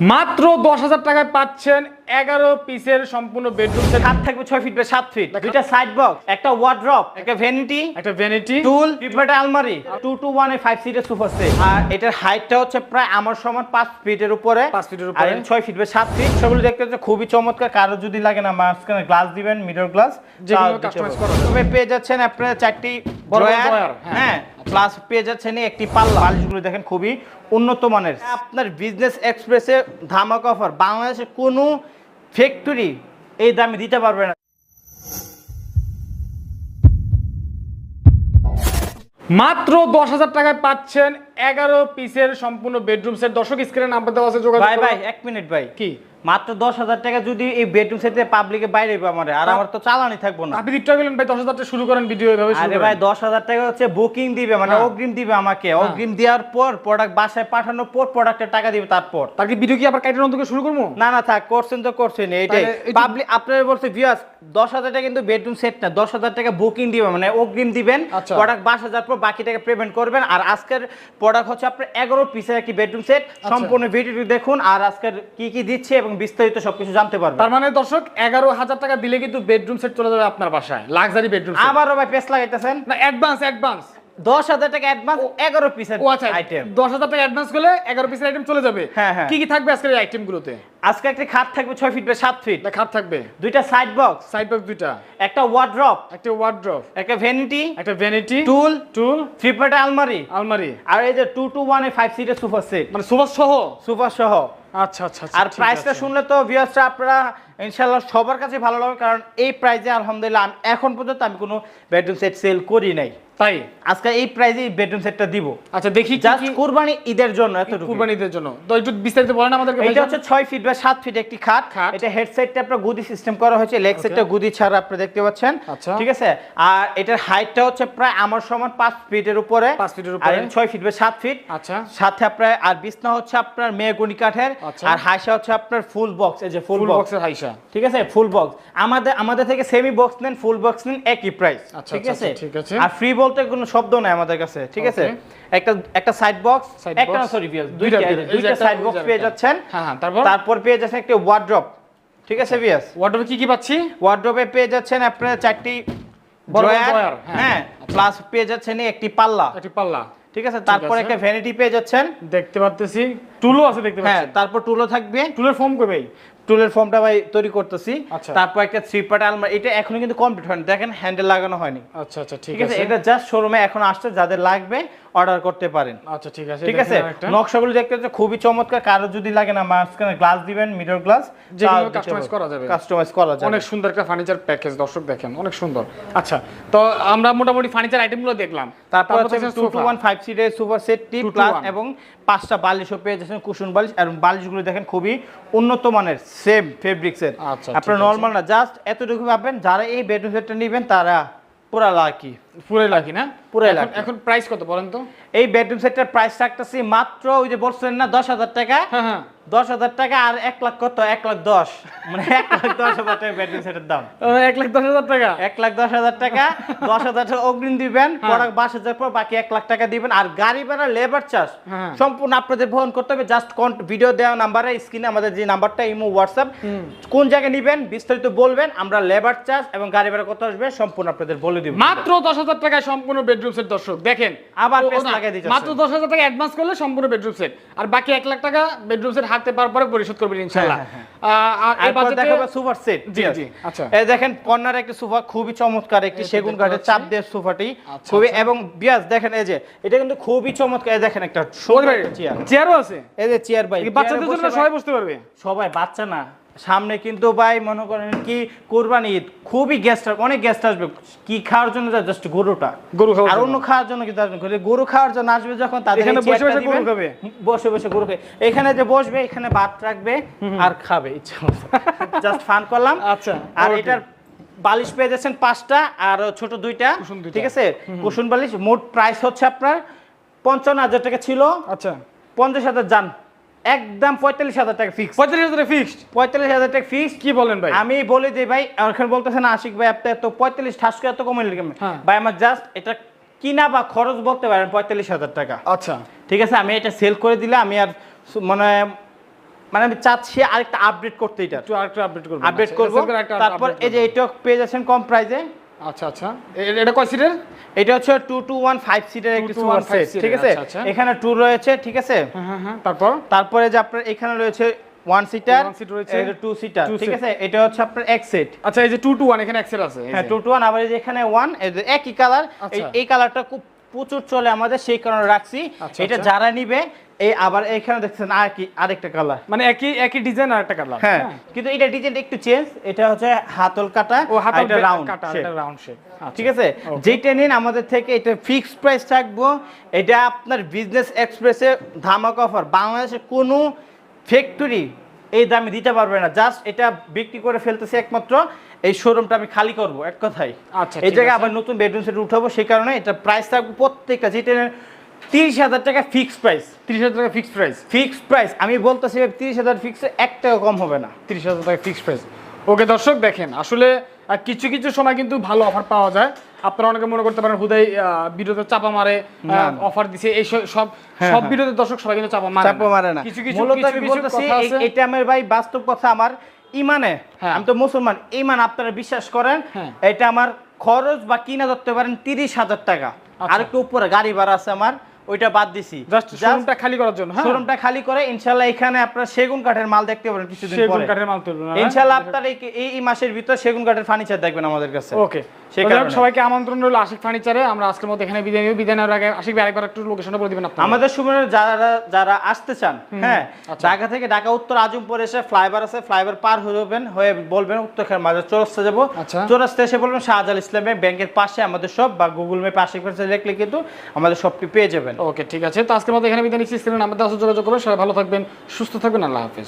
মাত্র দশ হাজার টাকায় পাচ্ছেন এগারো পিসের সম্পূর্ণ বেডরুম খাট থাকবে ছয় ফিট বাই সাত ফিট দুইটা সাইড বক্স একটা ওয়ার্ড্রপ একটা ভ্যানিটি একটা ভ্যানিটি টুল আলমারি। Two two one a five সিটের সোফা সেট আর এটার হাইটটা হচ্ছে প্রায় আমার সমান পাঁচ ফিটের উপরে। পাঁচ ফিটের উপরে। ছয় ফিট বাই সাত ফিট সেগুলো দেখতে হচ্ছে খুবই চমৎকার। কারও যদি লাগে না মাঝখানে গ্লাস দিবেন মিডল গ্লাস। পেয়ে যাচ্ছেন আপনার চারটি drawer, হ্যাঁ। প্লাস পেয়ে যাচ্ছেন একটি পাল্লা। বালিশগুলো দেখেন খুবই উন্নত মানের। আপনার বিজনেস এক্সপ্রেসে ধামাক অফার বাংলাদেশে কোনো ফ্যাক্টরি এই দামে দিতে পারবে না। মাত্র দশ হাজার টাকায় পাচ্ছেন এগারো পিসের সম্পূর্ণ বেডরুম সেট দর্শক স্ক্রিনে নাম্বার দেওয়া আছে যোগাযোগ ভাই ভাই এক মিনিট ভাই। কি? মাত্র দশ হাজার টাকা যদি এই বেডরুম সেটে পাবলিকে বাইরে আমার আর আমার তো চালানি থাকব না আপনি গেলেন ভাই দশ হাজার টাকা শুরু করেন ভিডিও এভাবে শুরু আরে করেন। ভাই দশ হাজার টাকা হচ্ছে বুকিং দিবে মানে হ্যাঁ। অগ্রিম দিবে আমাকে অগ্রিম দেওয়ার পর প্রোডাক্ট বাসায় পাঠানোর পর প্রোডাক্টের টাকা দিবে তারপর তার কি ভিডিও কি আবার কাইটের করে শুরু করব না না থাক করছেন তো করছেন এইটাই পাবলিক আপনারা বলছে ভিউয়ার্স দশ হাজার টাকা কিন্তু বেডরুম সেট না দশ হাজার টাকা বুকিং দিবে মানে অগ্রিম দিবেন। প্রোডাক্ট বাস হাজার পর বাকি টাকা পেমেন্ট করবেন আর আজকের প্রোডাক্ট হচ্ছে আপনার এগারো পিসের একটি বেডরুম সেট আচ্ছা। সম্পূর্ণ ভিডিওটি দেখুন আর আজকের কি কি দিচ্ছে এবং বিস্তারিত সবকিছু জানতে পারবেন। তার মানে দর্শক এগারো হাজার টাকা দিলে কিন্তু বেডরুম সেট চলে যাবে আপনার বাসায় লাক্সারি বেডরুম আবারও ভাই পেস লাগাইতেছেন? না অ্যাডভান্স অ্যাডভান্স দশ হাজার টাকা অ্যাডভান্স এগারো পিসের আচ্ছা আইটেম দশ হাজার টাকা অ্যাডভান্স করলে এগারো পিসের আইটেম চলে যাবে। হ্যাঁ, হ্যাঁ। কি কি থাকবে আজকের এই আইটেমগুলোতে আজকে একটা খাট থাকবে ছয় ফিট সাত ফিট খাট থাকবে। দুইটা সাইড বক্স সাইড বক্স দুইটা। একটা ওয়ার্ড্রপ একটা ওয়ার্ড্রপ একটা ভ্যানিটি একটা vanity stool stool three part আলমারি আলমারি আর এই যে two two one a five সিটের সুপার সেট মানে সোফা সহ। সুপার সহ। আচ্ছা আচ্ছা আচ্ছা, আর প্রাইসটা শুনলে তো ভিউয়ার্সরা আপনারা ইনশাল্লাহ সবার কাছে ভালো লাগবে কারণ এই প্রাইসে আলহামদুলিল্লাহ এখন পর্যন্ত আমি কোনো বেডরুম সেট সেল করি নাই। তাই? আজকে এই প্রাইসে বেডরুম সেটটা দিব। আচ্ছা দেখি কি জাস্ট কুরবানি ঈদের জন্য এতটুকু। কুরবানিদের জন্য? তো একটু বিস্তারিত বলেন আমাদেরকে এটা হচ্ছে ছয় ফিট বা সাত ফিট একটি খাট। এটা হেড সাইডটা আপনার গুদি সিস্টেম করা হয়েছে লেগ সাইডটা গুদি ছাড়া আপনি দেখতে পাচ্ছেন। আচ্ছা। ঠিক আছে? আর এটার হাইটটা হচ্ছে প্রায় আমার সমান পাঁচ ফিটের উপরে। পাঁচ ফিটের আর উপরে। এটা ছয় ফিট বা সাত ফিট আচ্ছা। সাথে আপনার আর বিছনা হচ্ছে আপনার মেগুনি কাঠের। আচ্ছা। আর হাইসা হচ্ছে আপনার ফুল বক্স এই যে ফুল ফুল বক্স বক্সের হাইসা। ঠিক আছে ফুল বক্স আমাদের আমাদের থেকে সেমি বক্স নেন ফুল বক্স নেন একই প্রাইস আচ্ছা, ঠিক আচ্ছা, আছে? আচ্ছা, ঠিক আছে। আর ফ্রি বলতে কোনো শব্দ নাই আমাদের কাছে ঠিক আছে? একটা একটা সাইড বক্স একটা box? সরি দুইটা দুইটা দুইটা সাইড বক্স পেয়ে যাচ্ছেন। হ্যাঁ হ্যাঁ তারপর? তারপর পেয়ে যাচ্ছেন একটি ওয়ার্ড্রপ ঠিক আছে বিয়াস ওয়ার্ডরোবে কি কি পাচ্ছি? ওয়ার্ড্রপে পেয়ে যাচ্ছেন আপনার চারটি বড় বড় drawer, drawer, হ্যাঁ। হ্যাঁ প্লাস পেয়ে যাচ্ছেন একটি পাল্লা একটি পাল্লা। ঠিক আছে তারপর একটা ভ্যানিটি পেয়ে যাচ্ছেন। দেখতে পারতেছি। টুলও আছে দেখতে পাচ্ছেন হ্যাঁ পাচ্ছি। তারপর টুলও থাকবে। টুলের ফর্ম কই ভাই টুলের ফর্মটা ভাই তৈরি করতেছি। আচ্ছা। তারপর একটা থ্রি পার্ট আলমারি এটা এখনও কিন্তু কমপ্লিট হয়নি দেখেন হ্যান্ডেল লাগানো হয়নি। আচ্ছা আচ্ছা ঠিক আছে এটা জাস্ট শোরুমে এখন আসছে যাদের লাগবে অর্ডার করতে পারেন। আচ্ছা ঠিক আছে ঠিক আছে। নকশাগুলো দেখতে হচ্ছে খুবই চমৎকার কারও যদি লাগে না মাঝখানে গ্লাস দিবেন মিডল গ্লাস যেগুলো customize করা যাবে। কাস্টমাইজ করা যাবে। অনেক সুন্দর একটা ফার্নিচার প্যাকেজ দর্শক দেখেন অনেক সুন্দর। আচ্ছা তো আমরা মোটামুটি ফার্নিচার আইটেমগুলো দেখলাম। তারপর আছে দেখছেন টু টু sofa। ওয়ান সিটের সুপার সেটটি 2 প্লাস এবং পাঁচটা বালিশও পেয়ে যাচ্ছেন কুশন বালিশ এবং বালিশগুলো দেখেন খুবই উন্নত মানের সেম ফেব্রিক্সের আপনার নরমাল নর্মাল না জাস্ট এতটুকু পাবেন যারা এই বেডরুম সেটটা নেবেন তারা পুরা লাকি পুরাই লাকি না? এখন- এখন প্রাইস কত বলেন তো? এই বেডরুম সেটটার প্রাইস রাখতেছি মাত্র ওই যে বলছেন না দশ হাজার টাকা। হ্যাঁ হ্যাঁ। দশ হাজার টাকা আর এক লাখ কত? এক লাখ দশ। মানে এক লাখ দশ হাজার টাকা বেডরুম সেটের দাম। এক লাখ দশ হাজার টাকা? এক লাখ দশ হাজার টাকা। দশ হাজার টাকা অগ্রিম দিবেন হ্যাঁ। প্রোডাক্ট বাস হাজার পর বাকি এক লাখ টাকা দিবেন। আর গাড়ি ভাড়া লেবার চার্জ। সম্পূর্ণ আপনাদের বহন করতে হবে। জাস্ট ভিডিও দেওয়া নাম্বারে স্ক্রিনে আমাদের যে নাম্বারটা ইমো হোয়াটসঅ্যাপ কোন জায়গায় নিবেন বিস্তারিত বলবেন। আমরা লেবার চার্জ এবং গাড়ি ভাড়া কত আসবে সম্পূর্ণ আপনাদের বলে দিব। মাত্র দশ হাজার টাকায় সম্পূর্ণ বেডরুম সেট দর্শক দেখেন। আবার। মাত্র দশ হাজার টাকা অ্যাডভান্স করলে সম্পূর্ণ বেডরুম সেট আর বাকি এক লাখ টাকা বেডরুম সেট হাতে পাওয়ার পরে পরিশোধ করবেন ইনশাল্লাহ হ্যাঁ, হ্যাঁ, সুপার সেট জি, জি, আচ্ছা। দেখেন কর্নার একটা সোফা খুবই চমৎকার একটি সেগুন কাঠের চাপ দিয়ে সোফাটি আচ্ছা, খুবই আচ্ছা। এবং বিয়াস দেখেন এই যে এটা কিন্তু খুবই চমৎকার দেখেন একটা চেয়ার চেয়ারও আছে? এই যে চেয়ার ভাই বাচ্চাদের জন্য সবাই বসতে পারবে? সবাই বাচ্চা না। সামনে কিন্তু ভাই মনে করেন কি কোরবানি ঈদ খুবই গেস্ট অনেক গেস্ট আসবে। কি খাওয়ার জন্য জাস্ট গরুটা। গরু খাওয়ার আর অন্য খাওয়ার জন্য কিন্তু আসবে। গরু খাওয়ার জন্য আসবে যখন তাদের এখানে বসে বসে গরু খাবে? বসে বসে গরু খাবে। এখানে যে বসবে এখানে ভাত রাখবে আর খাবে ইচ্ছা জাস্ট ফান করলাম। আচ্ছা, আর. এটার বালিশ পেয়ে যাচ্ছেন পাঁচটা আর ছোট দুইটা দুইটা। ঠিক আছে? কুসুন বালিশ। মোট প্রাইস হচ্ছে আপনার পঞ্চান্ন হাজার টাকা ছিল। আচ্ছা। পঞ্চাশ হাজার যান। একদম পঁয়তাল্লিশ হাজার টাকা ফিক্স পঁয়তাল্লিশ হাজার ফিক্সড পঁয়তাল্লিশ হাজার টাকা ফিক্স কি বলেন ভাই? আমি বলে দিই ভাই এখন বলতেছেন আশিক ভাই আপনি এত পঁয়তাল্লিশ ঠাস করে এত কমে লিখে হ্যাঁ। ভাই আমার জাস্ট এটা কিনা বা খরচ বলতে পারেন পঁয়তাল্লিশ হাজার টাকা। আচ্ছা। ঠিক আছে আমি এটা সেল করে দিলে আমি আর মানে মানে আমি চাচ্ছি আরেকটা আপডেট করতে এটা একটু আরেকটু আপডেট করব। আপডেট করব তারপর এই যে। এটা পেয়ে যাচ্ছেন কম প্রাইসে আচ্ছা আচ্ছা এটা কয় সিটের এটা হচ্ছে টু টু ওয়ান ফাইভ সিটের একটি 2 সুপার সেট ঠিক আছে আচ্ছা, আচ্ছা। এখানে টু রয়েছে ঠিক আছে হ্যাঁ হ্যাঁ হ্যাঁ তারপর তারপরে যে আপনার এখানে রয়েছে ওয়ান সিটার seat রয়েছে। টু সিটার ঠিক আছে এটা হচ্ছে আপনার এক সেট আচ্ছা এই যে টু টু ওয়ান এখানে এক্সেল আছে হ্যাঁ যে। টু টু ওয়ান আবার এই যে এখানে ওয়ান একই কালার আচ্ছা। এই কালারটা খুব প্রচুর চলে আমাদের সেই কারণে রাখছি আচ্ছা, এটা আচ্ছা। যারা নিবে এই আবার এখানে দেখছেন আর কি আরেকটা কালার মানে একই একই ডিজাইন আর একটা কালার হ্যাঁ। কিন্তু এটা ডিজাইনটা একটু চেঞ্জ এটা হচ্ছে হাতল কাটা ও হাতে এটা রাউন্ড কাটা এটা রাউন্ড শেপ ঠিক আছে? যেটা নিন আমাদের থেকে এটা ফিক্সড প্রাইস থাকব। এটা আপনার বিজনেস এক্সপ্রেসে ধামাক অফার বাংলাদেশে কোনো ফ্যাক্টরি এই দামে দিতে পারবে না। জাস্ট এটা বিক্রি করে ফেলতেছে একমাত্র। এই শোরুমটা আমি খালি করব এক কথাই আচ্ছা, এই জায়গায় আবার নতুন বেডরুম সেট উঠাবো সেই কারণে এটা প্রাইস থাকবে প্রত্যেকটা। যেটা তিরিশ হাজার টাকা ফিক্সড প্রাইস তিরিশ হাজার টাকা ফিক্সড প্রাইস ফিক্সড প্রাইস আমি বলতেছি তিরিশ হাজার ফিক্সড এক টাকা কম হবে না। তিরিশ হাজার টাকা ফিক্সড প্রাইস ওকে দর্শক দেখেন আসলে কিছু কিছু সময় কিন্তু ভালো অফার পাওয়া যায়। আপনারা অনেকে মনে করতে পারেন হুদাই ভিডিওতে চাপা মারে অফার দিছে এই সব- সব হ্যাঁ, সব হ্যাঁ। ভিডিওতে দর্শক সবাই কিন্তু চাপা মারে চাপা মারে না। কিছু কিছু মূলত আমি বলতেছি। এটা আমার ভাই বাস্তব কথা আমার ইমানে। হ্যাঁ। আমি তো মুসলমান ইমান আপনারা বিশ্বাস করেন হ্যাঁ। এটা আমার খরচ বা কিনা ধরতে পারেন তিরিশ হাজার টাকা। আচ্ছা। আর একটু উপরে গাড়ি ভাড়া আছে আমার ওইটা বাদ দিছি। জাস্ট শোরুমটা খালি করার জন্য হ্যাঁ। শোরুমটা খালি করে ইনশাল্লাহ এখানে আপনারা সেগুন কাঠের মাল দেখতে পারেন কিছুদিন সেগুন পরে। কাঠের মাল তুলবেন ইনশাল্লাহ আপনার এই এই মাসের ভিতর সেগুন কাঠের ফার্নিচার দেখবেন আমাদের কাছে। ওকে কারণে। সবাইকে আমন্ত্রণ রইল আশিক ফার্নিচারে আমরা আজকের মধ্যে এখানে বিদায় নিব। বিদায় নেওয়ার আগে আশিক ভাই আরেকবার একটু লোকেশনটা বলে দিবেন আপনারা আমাদের সময় যারা যারা আসতে চান হ্যাঁ আচ্ছা। ঢাকা থেকে ঢাকা উত্তর আজমপুর এসে ফ্লাইওভার আছে ফ্লাইওভার পার হয়ে যাবেন হয়ে বলবেন উত্তরখান মাজার চৌরাস্তা যাব। আচ্ছা। চৌরাস্তা এসে বলবেন শাহজাল ইসলামে ব্যাংকের পাশে আমাদের সব বা গুগল ম্যাপে আশিক পাশে লিখলে কিন্তু আমাদের সবটি পেয়ে যাবেন। ওকে, ঠিক আছে। তো আজকের মধ্যে এখানে বিদায় নিচ্ছি। স্ক্রিনে নাম্বার দেওয়া যোগাযোগ করবেন। সবাই ভালো থাকবেন, সুস্থ থাকবেন, আল্লাহ হাফেজ।